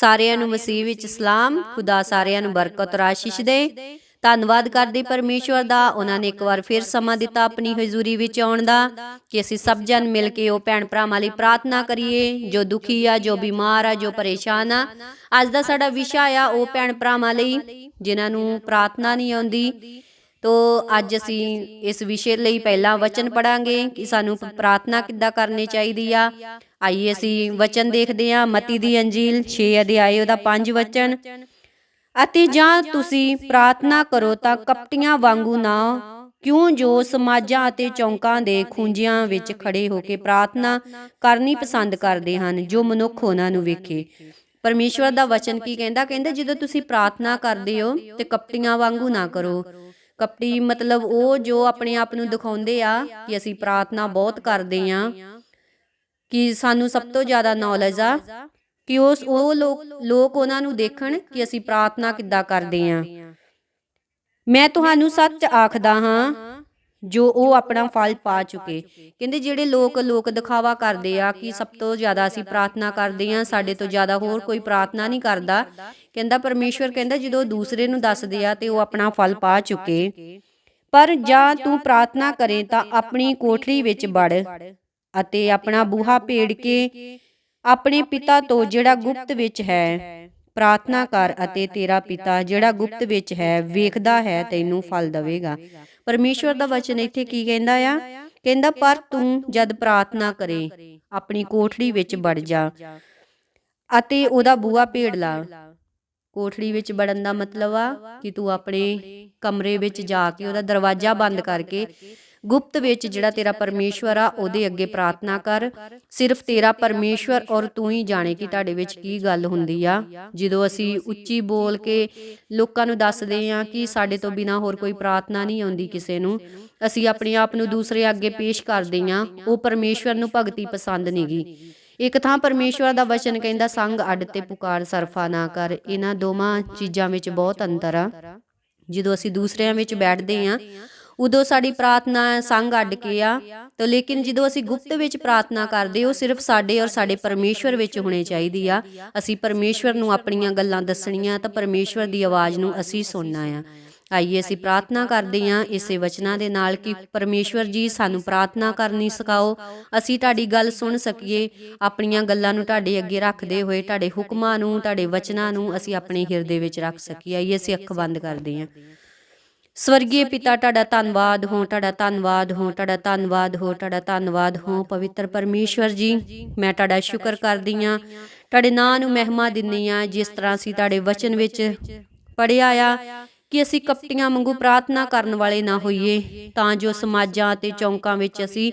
ਸਾਰਿਆਂ ਨੂੰ ਮਸੀਹ ਵਿੱਚ ਸਲਾਮ, ਖੁਦਾ ਸਾਰਿਆਂ ਨੂੰ ਬਰਕਤ ਰਾਸ਼ਿਸ਼ ਦੇ। ਧੰਨਵਾਦ ਕਰਦੇ ਪਰਮੇਸ਼ਵਰ ਦਾ, ਉਹਨਾਂ ਨੇ ਇੱਕ ਵਾਰ ਫਿਰ ਸਮਾਂ ਦਿੱਤਾ ਆਪਣੀ ਹਜ਼ੂਰੀ ਵਿੱਚ ਆਉਣ ਦਾ, ਕਿ ਅਸੀਂ ਸਭ ਜਨ ਮਿਲ ਕੇ ਉਹ ਭੈਣ ਭਰਾਵਾਂ ਲਈ ਪ੍ਰਾਰਥਨਾ ਕਰੀਏ, ਜੋ ਦੁਖੀ ਆ, ਜੋ ਬਿਮਾਰ ਆ, ਜੋ ਪਰੇਸ਼ਾਨ ਆ। ਅੱਜ ਦਾ ਸਾਡਾ ਵਿਸ਼ਾ ਆ ਉਹ ਭੈਣ ਭਰਾਵਾਂ ਲਈ, ਜਿਨ੍ਹਾਂ ਨੂੰ ਪ੍ਰਾਰਥਨਾ ਨਹੀਂ ਆਉਂਦੀ। ਤੋ ਅੱਜ ਅਸੀਂ ਇਸ ਵਿਸ਼ੇ ਲਈ ਪਹਿਲਾਂ ਵਚਨ ਪੜਾਂਗੇ ਕਿ ਸਾਨੂੰ ਪ੍ਰਾਰਥਨਾ ਕਿੱਦਾਂ ਕਰਨੀ ਚਾਹੀਦੀ ਆ। ਆਈਏ ਅਸੀਂ ਵਚਨ ਦੇਖਦੇ ਹਾਂ, ਮਤੀ ਦੀ ਅੰਜੀਲ 6 ਅਧਿਆਏ, ਉਹਦਾ 5 ਵਚਨ। ਅਤੇ ਜਾਂ ਤੁਸੀਂ ਪ੍ਰਾਰਥਨਾ ਕਰੋ ਤਾਂ ਕਪਟੀਆਂ ਵਾਂਗੂ ਨਾ ਕਿਉਂ ਜੋ ਸਮਾਜਾਂ ਅਤੇ ਚੌਂਕਾਂ ਦੇ ਖੂੰਜਿਆਂ ਵਿੱਚ ਖੜੇ ਹੋ ਕੇ ਪ੍ਰਾਰਥਨਾ ਕਰਨੀ ਪਸੰਦ ਕਰਦੇ ਹਨ, ਜੋ ਮਨੁੱਖ ਉਹਨਾਂ ਨੂੰ ਵੇਖੇ। ਪਰਮੇਸ਼ਵਰ ਦਾ ਵਚਨ ਕੀ ਕਹਿੰਦਾ? ਕਹਿੰਦਾ, ਜਦੋਂ ਤੁਸੀਂ ਪ੍ਰਾਰਥਨਾ ਕਰਦੇ ਹੋ ਤੇ ਕਪਟੀਆਂ ਵਾਂਗੂ ਨਾ ਕਰੋ ਕਪਟੀ ਮਤਲਬ ਉਹ ਜੋ ਆਪਣੇ ਆਪ ਨੂੰ ਦਿਖਾਉਂਦੇ ਆ ਕਿ ਅਸੀਂ ਪ੍ਰਾਰਥਨਾ ਬਹੁਤ ਕਰਦੇ ਆ, ਕਿ ਸਾਨੂੰ ਸਭ ਤੋਂ ਜ਼ਿਆਦਾ ਨੌਲੇਜ ਆ ਕਿ ਉਸ ਉਹ ਲੋਕ ਲੋਕ ਉਹਨਾਂ ਨੂੰ ਦੇਖਣ ਕਿ ਅਸੀਂ ਪ੍ਰਾਰਥਨਾ ਕਿੱਦਾਂ ਕਰਦੇ ਆ। ਮੈਂ ਤੁਹਾਨੂੰ ਸੱਚ ਆਖਦਾ ਹਾਂ ਜੋ ਉਹ ਆਪਣਾ ਫਲ ਪਾ ਚੁੱਕੇ। ਕਹਿੰਦੇ ਜਿਹੜੇ ਲੋਕ ਲੋਕ ਦਿਖਾਵਾ ਕਰਦੇ ਆ ਕਿ ਸਭ ਤੋਂ ਜ਼ਿਆਦਾ ਅਸੀਂ ਪ੍ਰਾਰਥਨਾ ਕਰਦੇ ਆ ਸਾਡੇ ਤੋਂ ਜ਼ਿਆਦਾ ਹੋਰ ਕੋਈ ਪ੍ਰਾਰਥਨਾ ਨਹੀਂ ਕਰਦਾ। ਕਹਿੰਦਾ ਪਰਮੇਸ਼ਵਰ ਕਹਿੰਦਾ ਜਦੋਂ ਦੂਸਰੇ ਨੂੰ ਦੱਸਦੇ ਆ ਤੇ ਉਹ ਆਪਣਾ ਫਲ ਪਾ ਚੁੱਕੇ। ਪਰ ਜਾਂ ਤੂੰ ਪ੍ਰਾਰਥਨਾ ਕਰੇ ਤਾਂ ਆਪਣੀ ਕੋਠੜੀ ਵਿੱਚ ਵੜ ਅਤੇ ਆਪਣਾ ਬੂਹਾ ਭੇੜ ਕੇ ਆਪਣੇ ਪਿਤਾ ਤੋਂ ਜਿਹੜਾ ਗੁਪਤ ਵਿੱਚ ਹੈ, ਪ੍ਰਾਰਥਨਾ ਕਰ ਅਤੇ ਤੇਰਾ ਪਿਤਾ ਜਿਹੜਾ ਗੁਪਤ ਵਿੱਚ ਹੈ, ਵੇਖਦਾ ਹੈ ਤੈਨੂੰ ਫਲ ਦੇਵੇਗਾ। ਪਰਮੇਸ਼ਵਰ ਦਾ ਵਚਨ ਇੱਥੇ ਕੀ ਕਹਿੰਦਾ ਆ? ਕਹਿੰਦਾ, ਪਰ ਤੂੰ ਜਦ ਪ੍ਰਾਰਥਨਾ ਕਰੇ, ਆਪਣੀ ਕੋਠੜੀ ਵਿੱਚ ਵੜ ਜਾ ਅਤੇ ਉਹਦਾ ਬੂਹਾ ਭੇੜ ਲਾ। ਕੋਠੜੀ ਵਿੱਚ ਵੜਨ ਦਾ ਮਤਲਬ ਆ ਕਿ ਤੂੰ ਆਪਣੇ ਕਮਰੇ ਵਿੱਚ ਜਾ ਕੇ ਉਹਦਾ ਦਰਵਾਜ਼ਾ ਬੰਦ ਕਰਕੇ ਗੁਪਤ ਵਿੱਚ ਜਿਹੜਾ ਤੇਰਾ ਪਰਮੇਸ਼ਵਰ ਆ, ਉਹਦੇ ਅੱਗੇ ਪ੍ਰਾਰਥਨਾ ਕਰ। ਸਿਰਫ ਤੇਰਾ ਪਰਮੇਸ਼ਵਰ ਔਰ ਤੂੰ ਹੀ ਜਾਣੇ ਕਿ ਤੁਹਾਡੇ ਵਿੱਚ ਕੀ ਗੱਲ ਹੁੰਦੀ ਆ। ਜਦੋਂ ਅਸੀਂ ਉੱਚੀ ਬੋਲ ਕੇ ਲੋਕਾਂ ਨੂੰ ਦੱਸਦੇ ਆ ਕਿ ਸਾਡੇ ਤੋਂ ਬਿਨਾ ਹੋਰ ਕੋਈ ਪ੍ਰਾਰਥਨਾ ਨਹੀਂ ਆਉਂਦੀ ਕਿਸੇ ਨੂੰ, ਅਸੀਂ ਆਪਣੇ ਆਪ ਨੂੰ ਦੂਸਰੇ ਅੱਗੇ ਪੇਸ਼ ਕਰਦੇ ਆ ਉਹ ਪਰਮੇਸ਼ਵਰ ਨੂੰ ਭਗਤੀ ਪਸੰਦ ਨਹੀਂਗੀ ਇੱਕ ਥਾਂ ਪਰਮੇਸ਼ਵਰ ਦਾ ਵਚਨ ਕਹਿੰਦਾ, ਸੰਗ ਅੱਡ ਤੇ ਪੁਕਾਰ ਸਰਫਾ ਨਾ ਕਰ। ਇਹਨਾਂ ਦੋਵਾਂ ਚੀਜ਼ਾਂ ਵਿੱਚ ਬਹੁਤ ਅੰਤਰ ਆ। ਜਦੋਂ ਅਸੀਂ ਦੂਸਰਿਆਂ ਵਿੱਚ ਬੈਠਦੇ ਆ ਉਦੋਂ ਸਾਡੀ ਪ੍ਰਾਰਥਨਾ ਸੰਗ ਅੱਡ ਕੇ ਆ। ਤਾਂ ਲੇਕਿਨ ਜਦੋਂ ਅਸੀਂ ਗੁਪਤ ਵਿੱਚ ਪ੍ਰਾਰਥਨਾ ਕਰਦੇ ਉਹ ਸਿਰਫ ਸਾਡੇ ਔਰ ਸਾਡੇ ਪਰਮੇਸ਼ਵਰ ਵਿੱਚ ਹੋਣੀ ਚਾਹੀਦੀ ਆ। ਅਸੀਂ ਪਰਮੇਸ਼ਵਰ ਨੂੰ ਆਪਣੀਆਂ ਗੱਲਾਂ ਦੱਸਣੀਆਂ ਤਾਂ ਪਰਮੇਸ਼ਵਰ ਦੀ ਆਵਾਜ਼ ਨੂੰ ਅਸੀਂ ਸੁਣਨਾ ਆ। ਆਈਏ ਅਸੀਂ ਪ੍ਰਾਰਥਨਾ ਕਰਦੇ ਹਾਂ ਇਸੇ ਵਚਨਾਂ ਦੇ ਨਾਲ ਕਿ ਪਰਮੇਸ਼ਵਰ ਜੀ ਸਾਨੂੰ ਪ੍ਰਾਰਥਨਾ ਕਰਨੀ ਸਿਖਾਓ। ਅਸੀਂ ਤੁਹਾਡੀ ਗੱਲ ਸੁਣ ਸਕੀਏ। ਆਪਣੀਆਂ ਗੱਲਾਂ ਨੂੰ ਤੁਹਾਡੇ ਅੱਗੇ ਰੱਖਦੇ ਹੋਏ ਤੁਹਾਡੇ ਹੁਕਮਾਂ ਨੂੰ ਤੁਹਾਡੇ ਵਚਨਾਂ ਨੂੰ ਅਸੀਂ ਆਪਣੇ ਹਿਰਦੇ ਵਿੱਚ ਰੱਖ ਸਕੀਏ। ਆਈਏ ਅਸੀਂ ਅੱਖ ਬੰਦ ਕਰਦੇ ਹਾਂ। ਸਵਰਗੀ ਪਿਤਾ, ਤੁਹਾਡਾ ਧੰਨਵਾਦ ਹੋ, ਤੁਹਾਡਾ ਧੰਨਵਾਦ ਹੋ, ਤੁਹਾਡਾ ਧੰਨਵਾਦ ਹੋ, ਤੁਹਾਡਾ ਧੰਨਵਾਦ ਹੋ, ਪਵਿੱਤਰ ਪਰਮੇਸ਼ਵਰ ਜੀ। ਮੈਂ ਤੁਹਾਡਾ ਸ਼ੁਕਰ ਕਰਦੀ ਆ ਤੁਹਾਡੇ ਨਾਂ ਨੂੰ ਮਹਿਮਾ ਦਿੰਨੀ ਆ ਜਿਸ ਤਰ੍ਹਾਂ ਅਸੀਂ ਤੁਹਾਡੇ ਵਚਨ ਵਿੱਚ ਪੜਿਆ ਆ ਕਿ ਅਸੀਂ ਕਪਟੀਆਂ ਵਾਂਗੂ ਪ੍ਰਾਰਥਨਾ ਕਰਨ ਵਾਲੇ ਨਾ ਹੋਈਏ, ਤਾਂ ਜੋ ਸਮਾਜਾਂ ਅਤੇ ਚੌਂਕਾਂ ਵਿੱਚ ਅਸੀਂ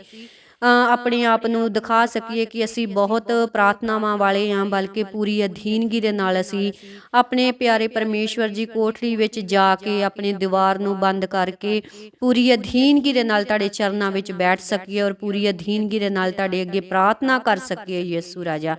ਆਪਣੇ ਆਪ ਨੂੰ ਦਿਖਾ ਸਕੀਏ ਕਿ ਅਸੀਂ ਬਹੁਤ ਪ੍ਰਾਰਥਨਾਵਾਂ ਵਾਲੇ ਹਾਂ, ਬਲਕਿ ਪੂਰੀ ਅਧੀਨਗੀ ਦੇ ਨਾਲ ਅਸੀਂ ਆਪਣੇ ਪਿਆਰੇ ਪਰਮੇਸ਼ਵਰ ਜੀ ਕੋਠੜੀ ਵਿੱਚ ਜਾ ਕੇ ਆਪਣੇ ਦੀਵਾਰ ਨੂੰ ਬੰਦ ਕਰਕੇ ਪੂਰੀ ਅਧੀਨਗੀ ਦੇ ਨਾਲ ਤੁਹਾਡੇ ਚਰਨਾਂ ਵਿੱਚ ਬੈਠ ਸਕੀਏ ਔਰ ਪੂਰੀ ਅਧੀਨਗੀ ਦੇ ਨਾਲ ਤੁਹਾਡੇ ਅੱਗੇ ਪ੍ਰਾਰਥਨਾ ਕਰ ਸਕੀਏ ਯਿਸੂ ਰਾਜਾ।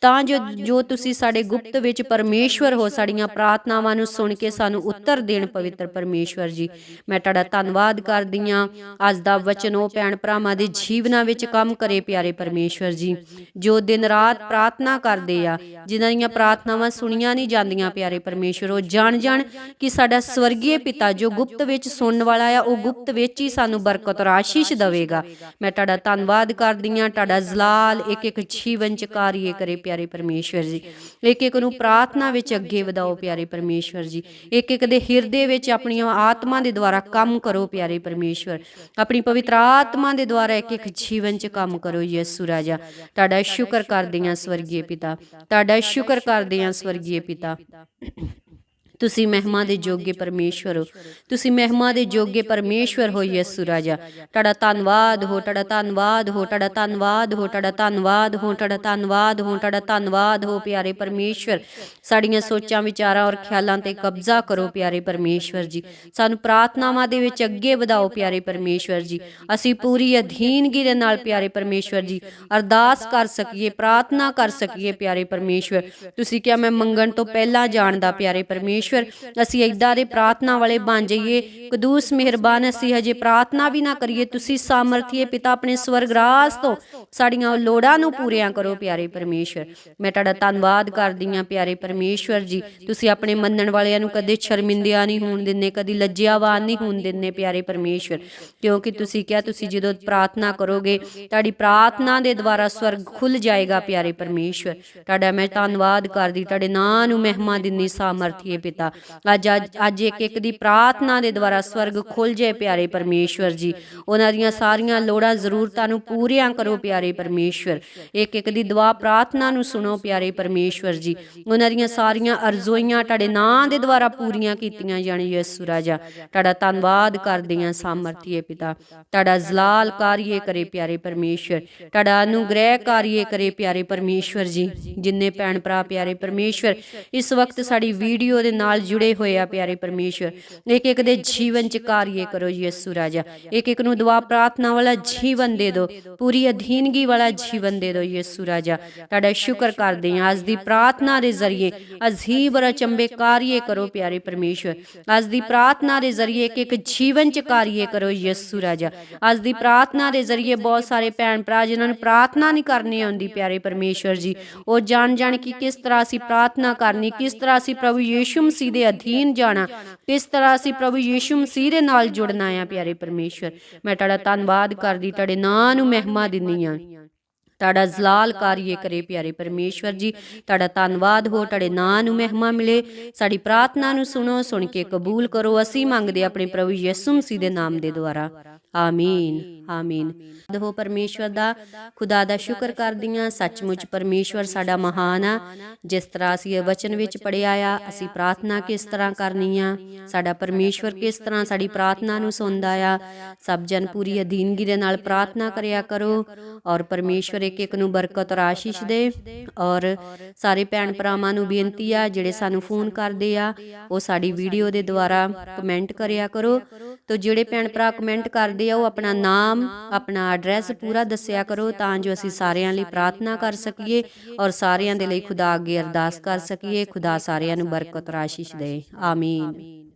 ਤਾਂ ਜੋ ਜੋ ਤੁਸੀਂ ਸਾਡੇ ਗੁਪਤ ਵਿੱਚ ਪਰਮੇਸ਼ਵਰ ਹੋ, ਸਾਡੀਆਂ ਪ੍ਰਾਰਥਨਾਵਾਂ ਨੂੰ ਸੁਣ ਕੇ ਸਾਨੂੰ ਉੱਤਰ ਦੇਣ ਪਵਿੱਤਰ ਪਰਮੇਸ਼ਵਰ ਜੀ। ਮੈਂ ਤੁਹਾਡਾ ਧੰਨਵਾਦ ਕਰਦੀ ਆ ਅੱਜ ਦਾ ਵਚਨ ਉਹ ਭੈਣ ਭਰਾਵਾਂ ਦੇ ਜੀਵਨਾਂ ਵਿੱਚ ਕੰਮ ਕਰੇ ਪਿਆਰੇ ਪਰਮੇਸ਼ਵਰ ਜੀ, ਜੋ ਦਿਨ ਰਾਤ ਪ੍ਰਾਰਥਨਾ ਕਰਦੇ ਆ, ਜਿਨ੍ਹਾਂ ਦੀਆਂ ਪ੍ਰਾਰਥਨਾਵਾਂ ਸੁਣੀਆਂ ਨਹੀਂ ਜਾਂਦੀਆਂ ਪਿਆਰੇ ਪਰਮੇਸ਼ਵਰ, ਉਹ ਜਾਣ ਜਾਣ ਕਿ ਸਾਡਾ ਸਵਰਗੀ ਪਿਤਾ ਜੋ ਗੁਪਤ ਵਿੱਚ ਸੁਣਨ ਵਾਲਾ ਆ, ਉਹ ਗੁਪਤ ਵਿੱਚ ਹੀ ਸਾਨੂੰ ਬਰਕਤ ਔਰ ਆਸ਼ੀਸ਼ ਦੇਵੇਗਾ। ਮੈਂ ਤੁਹਾਡਾ ਧੰਨਵਾਦ ਕਰਦੀ ਆ ਤੁਹਾਡਾ ਜ਼ਲਾਲ ਇੱਕ ਇੱਕ ਜੀਵਨ ਚ ਕਾਰਿਏ ਕਰੇ ਪਿਆਰੇ ਪਰਮੇਸ਼ਵਰ ਜੀ। ਇੱਕ ਇੱਕ ਨੂੰ ਪ੍ਰਾਰਥਨਾ ਵਿੱਚ ਅੱਗੇ ਵਧਾਓ ਪਿਆਰੇ ਪਰਮੇਸ਼ਵਰ ਜੀ। ਇੱਕ ਇੱਕ ਦੇ ਹਿਰਦੇ ਵਿੱਚ ਆਪਣੀਆਂ ਆਤਮਾ ਦੇ ਦੁਆਰਾ ਕੰਮ ਕਰੋ ਪਿਆਰੇ ਪਰਮੇਸ਼ਵਰ। ਆਪਣੀ ਪਵਿੱਤਰ ਆਤਮਾ ਦੇ ਦੁਆਰਾ ਇੱਕ ਇੱਕ ਜੀਵਨ 'ਚ ਕੰਮ ਕਰੋ ਯਿਸੂ ਰਾਜਾ। ਤੁਹਾਡਾ ਸ਼ੁਕਰ ਕਰਦੇ ਹਾਂ ਸਵਰਗੀ ਪਿਤਾ। ਤੁਹਾਡਾ ਸ਼ੁਕਰ ਕਰਦੇ ਹਾਂ ਸਵਰਗੀ ਪਿਤਾ। ਤੁਸੀਂ ਮਹਿਮਾ ਦੇ ਜੋਗੇ ਪਰਮੇਸ਼ਵਰ ਹੋ। ਤੁਸੀਂ ਮਹਿਮਾ ਦੇ ਜੋਗੇ ਪਰਮੇਸ਼ਵਰ ਹੋ, ਯਿਸੂ ਰਾਜਾ। ਤੁਹਾਡਾ ਧੰਨਵਾਦ ਹੋ, ਤੁਹਾਡਾ ਧੰਨਵਾਦ ਹੋ, ਤੁਹਾਡਾ ਧੰਨਵਾਦ ਹੋ, ਤੁਹਾਡਾ ਧੰਨਵਾਦ ਹੋ, ਤੁਹਾਡਾ ਧੰਨਵਾਦ ਹੋ, ਤੁਹਾਡਾ ਧੰਨਵਾਦ ਹੋ, ਪਿਆਰੇ ਪਰਮੇਸ਼ਵਰ। ਸਾਡੀਆਂ ਸੋਚਾਂ, ਵਿਚਾਰਾਂ ਔਰ ਖਿਆਲਾਂ ਤੇ ਕਬਜ਼ਾ ਕਰੋ, ਪਿਆਰੇ ਪਰਮੇਸ਼ਵਰ ਜੀ। ਸਾਨੂੰ ਪ੍ਰਾਰਥਨਾਵਾਂ ਦੇ ਵਿੱਚ ਅੱਗੇ ਵਧਾਓ, ਪਿਆਰੇ ਪਰਮੇਸ਼ਵਰ ਜੀ। ਅਸੀਂ ਪੂਰੀ ਅਧੀਨਗੀ ਦੇ ਨਾਲ, ਪਿਆਰੇ ਪਰਮੇਸ਼ਵਰ ਜੀ, ਅਰਦਾਸ ਕਰ ਸਕੀਏ, ਪ੍ਰਾਰਥਨਾ ਕਰ ਸਕੀਏ, ਪਿਆਰੇ ਪਰਮੇਸ਼ਵਰ। ਤੁਸੀਂ ਕਿਹਾ, ਮੈਂ ਮੰਗਣ ਤੋਂ ਪਹਿਲਾਂ ਜਾਣਦਾ, ਪਿਆਰੇ ਪਰਮੇਸ਼ਵਰ। ਪਰਮੇਸ਼ਵਰ, ਅਸੀਂ ਏਦਾਂ ਦੇ ਪ੍ਰਾਰਥਨਾ ਵਾਲੇ ਬਣ ਜਾਈਏ। ਕਦੂਸ ਮਿਹਰਬਾਨ, ਅਸੀਂ ਹਜੇ ਪ੍ਰਾਰਥਨਾ ਵੀ ਨਾ ਕਰੀਏ। ਤੁਸੀਂ ਸਾਮਰਥੀਏ ਪਿਤਾ ਆਪਣੇ ਸਵਰਗ ਰਾਜ ਤੋਂ ਸਾਡੀਆਂ ਲੋੜਾਂ ਨੂੰ ਪੂਰੀਆਂ ਕਰੋ, ਪਿਆਰੇ ਪਰਮੇਸ਼ਵਰ। ਮੈਂ ਤੁਹਾਡਾ ਧੰਨਵਾਦ ਕਰਦੀ ਹਾਂ, ਪਿਆਰੇ ਪਰਮੇਸ਼ਵਰ ਜੀ। ਤੁਸੀਂ ਆਪਣੇ ਮੰਨਣ ਵਾਲਿਆਂ ਨੂੰ ਕਦੇ ਸ਼ਰਮਿੰਦਿਆ ਨਹੀਂ ਹੋਣ ਦਿੰਦੇ, ਕਦੀ ਲੱਜਿਆਵਾਨ ਨਹੀਂ ਹੋਣ ਦਿੰਦੇ, ਪਿਆਰੇ ਪਰਮੇਸ਼ਵਰ। ਕਿਉਂਕਿ ਤੁਸੀਂ ਕਿਹਾ, ਤੁਸੀਂ ਜਦੋਂ ਪ੍ਰਾਰਥਨਾ ਕਰੋਗੇ, ਤੁਹਾਡੀ ਪ੍ਰਾਰਥਨਾ ਦੇ ਦੁਆਰਾ ਸਵਰਗ ਖੁੱਲ ਜਾਏਗਾ, ਪਿਆਰੇ ਪਰਮੇਸ਼ਵਰ। ਤੁਹਾਡਾ ਮੈਂ ਧੰਨਵਾਦ ਕਰਦੀ, ਤੁਹਾਡੇ ਨਾਂ ਨੂੰ ਮਹਿਮਾ ਦਿੰਨੀ ਸਾਮਰਥੀਏ ਪਿਤਾ। ਅੱਜ ਅੱਜ- ਅੱਜ ਇੱਕ ਇੱਕ ਦੀ ਪ੍ਰਾਰਥਨਾ ਦੇ ਦੁਆਰਾ ਸਵਰਗ ਖੁੱਲ ਜਾਏ ਪਿਆਰੇ ਪਰਮੇਸ਼ਵਰ ਜੀ। ਉਹਨਾਂ ਦੀਆਂ ਸਾਰੀਆਂ ਲੋੜਾਂ, ਜ਼ਰੂਰਤਾਂ ਨੂੰ ਪੂਰੀਆਂ ਕਰੋ ਪਿਆਰੇ ਪਰਮੇਸ਼ਵਰ। ਇੱਕ ਇੱਕ ਦੀ ਦੁਆ ਪ੍ਰਾਰਥਨਾ ਨੂੰ ਸੁਣੋ ਪਿਆਰੇ ਪਰਮੇਸ਼ਵਰ ਜੀ। ਉਹਨਾਂ ਦੀਆਂ ਸਾਰੀਆਂ ਅਰਜ਼ੋਈਆਂ ਤੁਹਾਡੇ ਨਾਂ ਦੇ ਦੁਆਰਾ ਪੂਰੀਆਂ ਕੀਤੀਆਂ ਜਾਣ ਯਿਸੂ ਰਾਜਾ। ਤੁਹਾਡਾ ਧੰਨਵਾਦ ਕਰਦੇ ਹਾਂ ਸਾਮਰਥੀਏ ਪਿਤਾ। ਤੁਹਾਡਾ ਜ਼ਲਾਲ ਕਾਰੀਏ ਕਰੇ ਪਿਆਰੇ ਪਰਮੇਸ਼ਵਰ। ਤੁਹਾਡਾ ਅਨੁਗ੍ਰਹਿ ਕਾਰੀਏ ਕਰੇ ਪਿਆਰੇ ਪਰਮੇਸ਼ਵਰ ਜੀ। ਜਿੰਨੇ ਭੈਣ ਭਰਾ ਪਿਆਰੇ ਪਰਮੇਸ਼ਵਰ, ਇਸ ਵਕਤ ਸਾਡੀ ਵੀਡੀਓ ਦੇ ਨਾਲ ਜੁੜੇ ਹੋਏ ਆ ਪਿਆਰੇ ਪਰਮੇਸ਼ਵਰ ਇੱਕ ਇੱਕ ਦੇ ਜੀਵਨ ਚ ਕਾਰੀਏ ਕਰੋ ਯਿਸੂ ਰਾਜਾ। ਇੱਕ ਇੱਕ ਨੂੰ ਦੁਆ ਪ੍ਰਾਰਥਨਾ ਵਾਲਾ ਜੀਵਨ ਦੇ ਦਿਓ। ਪੂਰੀ ਅਧੀਨਗੀ ਵਾਲਾ ਜੀਵਨ ਦੇ ਦਿਓ ਯਿਸੂ ਰਾਜਾ। ਤੁਹਾਡਾ ਸ਼ੁਕਰ ਕਰਦੇ ਹਾਂ। ਅੱਜ ਦੀ ਪ੍ਰਾਰਥਨਾ ਦੇ ਜ਼ਰੀਏ ਅਜ਼ੀਬ ਔਰ ਅਚੰਬੇ ਕਰੋ ਪਿਆਰੇ ਪਰਮੇਸ਼ਵਰ ਅੱਜ ਦੀ ਪ੍ਰਾਰਥਨਾ ਦੇ ਜ਼ਰੀਏ ਇੱਕ ਇੱਕ ਜੀਵਨ ਚ ਕਾਰੀਏ ਕਰੋ ਯਿਸੂ ਰਾਜਾ। ਅੱਜ ਦੀ ਪ੍ਰਾਰਥਨਾ ਦੇ ਜ਼ਰੀਏ ਬਹੁਤ ਸਾਰੇ ਭੈਣ ਭਰਾ ਜਿਨ੍ਹਾਂ ਨੂੰ ਪ੍ਰਾਰਥਨਾ ਨਹੀਂ ਕਰਨੀ ਆਉਂਦੀ, ਪਿਆਰੇ ਪਰਮੇਸ਼ਵਰ ਜੀ, ਉਹ ਜਾਣ ਜਾਣ ਕਿ ਕਿਸ ਤਰ੍ਹਾਂ ਅਸੀਂ ਪ੍ਰਾਰਥਨਾ ਕਰਨੀ, ਕਿਸ ਤਰ੍ਹਾਂ ਅਸੀਂ ਪ੍ਰਭੂ ਯੀਸ਼ੂ ਮਸੀਹ ਦੇ ਅਧੀਨ ਜਾਣਾ। ਕਿਸ ਤਰ੍ਹਾਂ ਅਸੀਂ ਪ੍ਰਭੂ ਯੀਸ਼ੂ ਮਸੀਹ ਦੇ ਨਾਲ ਜੁੜਨਾ ਆ, ਪਿਆਰੇ ਪਰਮੇਸ਼ਵਰ। ਮੈਂ ਤੁਹਾਡਾ ਧੰਨਵਾਦ ਕਰਦੀ, ਤੁਹਾਡੇ ਨਾਂ ਨੂੰ ਮਹਿਮਾ ਦਿੰਦੀ ਹਾਂ। ਤੁਹਾਡਾ ਜ਼ਲਾਲ ਕਾਰੀਏ ਕਰੇ, ਪਿਆਰੇ ਪਰਮੇਸ਼ਵਰ ਜੀ। ਤੁਹਾਡਾ ਧੰਨਵਾਦ ਹੋ, ਤੁਹਾਡੇ ਨਾਂ ਨੂੰ ਮਹਿਮਾ ਮਿਲੇ। ਸਾਡੀ ਪ੍ਰਾਰਥਨਾ ਨੂੰ ਸੁਣੋ, ਸੁਣ ਕੇ ਕਬੂਲ ਕਰੋ। ਅਸੀਂ ਮੰਗਦੇ ਆਪਣੇ ਪ੍ਰਭੂ ਯਿਸੂ ਮਸੀਹ ਦੇ ਨਾਮ ਦੇ ਦੁਆਰਾ। ਆਮੀਨ ਆਮੀਨ ਹੋ ਪਰਮੇਸ਼ਵਰ ਦਾ ਖੁਦਾ ਦਾ ਸ਼ੁਕਰ ਕਰਦੀਆਂ ਸੱਚਮੁੱਚ ਪਰਮੇਸ਼ਵਰ ਸਾਡਾ ਮਹਾਨ ਆ। ਜਿਸ ਤਰ੍ਹਾਂ ਅਸੀਂ ਇਹ ਵਚਨ ਵਿੱਚ ਪੜਿਆ ਆ ਅਸੀਂ ਪ੍ਰਾਰਥਨਾ ਕਿਸ ਤਰ੍ਹਾਂ ਕਰਨੀ ਆ? ਸਾਡਾ ਪਰਮੇਸ਼ਵਰ ਕਿਸ ਤਰ੍ਹਾਂ ਸਾਡੀ ਪ੍ਰਾਰਥਨਾ ਨੂੰ ਸੁਣਦਾ ਆ? ਸਭ ਜਨ ਪੂਰੀ ਅਧੀਨਗੀ ਦੇ ਨਾਲ ਪ੍ਰਾਰਥਨਾ ਕਰਿਆ ਕਰੋ ਔਰ ਪਰਮੇਸ਼ਵਰ ਇੱਕ ਇੱਕ ਨੂੰ ਬਰਕਤ ਔਰ ਆਸ਼ੀਸ਼ ਦੇ। ਔਰ ਸਾਰੇ ਭੈਣ ਭਰਾਵਾਂ ਨੂੰ ਬੇਨਤੀ ਆ ਜਿਹੜੇ ਸਾਨੂੰ ਫੋਨ ਕਰਦੇ ਆ ਉਹ ਸਾਡੀ ਵੀਡੀਓ ਦੇ ਦੁਆਰਾ ਕਮੈਂਟ ਕਰਿਆ ਕਰੋ। ਤੋ ਜਿਹੜੇ ਭੈਣ ਭਰਾ ਕਮੈਂਟ ਕਰਦੇ ਆ, ਉਹ ਆਪਣਾ ਨਾਮ, ਆਪਣਾ ਐਡਰੈਸ ਪੂਰਾ ਦੱਸਿਆ ਕਰੋ ਤਾਂ ਜੋ ਅਸੀਂ ਸਾਰਿਆਂ ਲਈ ਪ੍ਰਾਰਥਨਾ ਕਰ ਸਕੀਏ ਔਰ ਸਾਰਿਆਂ ਦੇ ਲਈ ਖੁਦਾ ਅੱਗੇ ਅਰਦਾਸ ਕਰ ਸਕੀਏ, ਖੁਦਾ ਸਾਰਿਆਂ ਨੂੰ ਬਰਕਤ ਔਰ ਦੇ। ਆਮੀਨ।